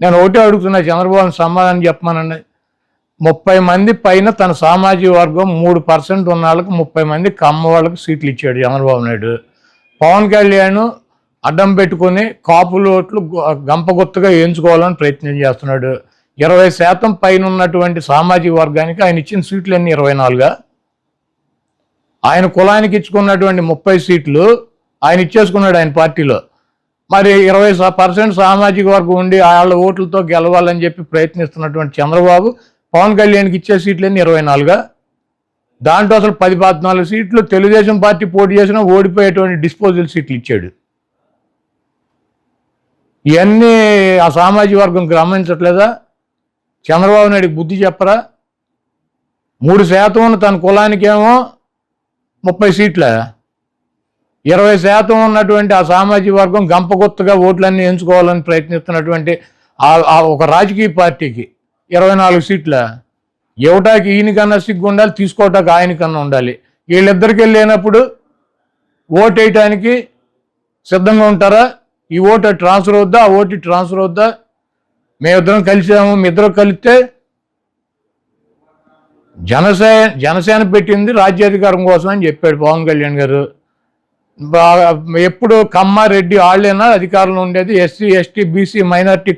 నేను ఒకటే అడుగుతున్నా చంద్రబాబు సమాధానం చెప్పమనండి. ముప్పై మంది పైన తన సామాజిక వర్గం మూడు పర్సెంట్ ఉన్న వాళ్ళకి ముప్పై మంది కమ్మ వాళ్ళకి సీట్లు ఇచ్చాడు చంద్రబాబు నాయుడు. పవన్ కళ్యాణ్ అడ్డం పెట్టుకొని కాపులు ఓట్లు గంపగుత్తగా వేయించుకోవాలని ప్రయత్నం చేస్తున్నాడు. ఇరవై శాతం పైన ఉన్నటువంటి సామాజిక వర్గానికి ఆయన ఇచ్చిన సీట్లు అన్ని ఇరవై నాలుగా. ఆయన కులానికి ఇచ్చుకున్నటువంటి ముప్పై సీట్లు ఆయన ఇచ్చేసుకున్నాడు ఆయన పార్టీలో. మరి ఇరవై పర్సెంట్ సామాజిక వర్గం ఉండి వాళ్ళ ఓట్లతో గెలవాలని చెప్పి ప్రయత్నిస్తున్నటువంటి చంద్రబాబు పవన్ కళ్యాణ్కి ఇచ్చే సీట్లన్నీ ఇరవై నాలుగా. దాంట్లో అసలు పది పద్నాలుగు సీట్లు తెలుగుదేశం పార్టీ పోటీ చేసినా ఓడిపోయేటువంటి డిస్పోజల్ సీట్లు ఇచ్చాడు. ఇవన్నీ ఆ సామాజిక వర్గం గమనించట్లేదా? చంద్రబాబు నాయుడికి బుద్ధి చెప్పరా? మూడు శాతం ఉన్న తన కులానికేమో ముప్పై సీట్ల? ఇరవై శాతం ఉన్నటువంటి ఆ సామాజిక వర్గం గంపగొత్తుగా ఓట్లన్నీ ఎంచుకోవాలని ప్రయత్నిస్తున్నటువంటి ఆ- ఒక రాజకీయ పార్టీకి ఇరవై నాలుగు సీట్ల ఇవ్వటానికి ఈయనకన్నా సిగ్గు ఉండాలి తీసుకోవటానికి ఆయనకన్నా ఉండాలి. వీళ్ళిద్దరికి వెళ్ళినప్పుడు ఓటు వేయటానికి సిద్ధంగా ఉంటారా? ఈ ఓటు ట్రాన్స్ఫర్ అవుద్దా? ఆ ఓటు ట్రాన్స్ఫర్ అవుద్దా? మేమిద్దరం కలిసాము మీ ఇద్దరు కలిస్తే జనసేన జనసేన పెట్టింది రాజ్యాధికారం కోసం అని చెప్పాడు పవన్ కళ్యాణ్ గారు. ఎప్పుడు కమ్మారెడ్డి వాళ్ళేనా అధికారంలో ఉండేది? SC ST BC minority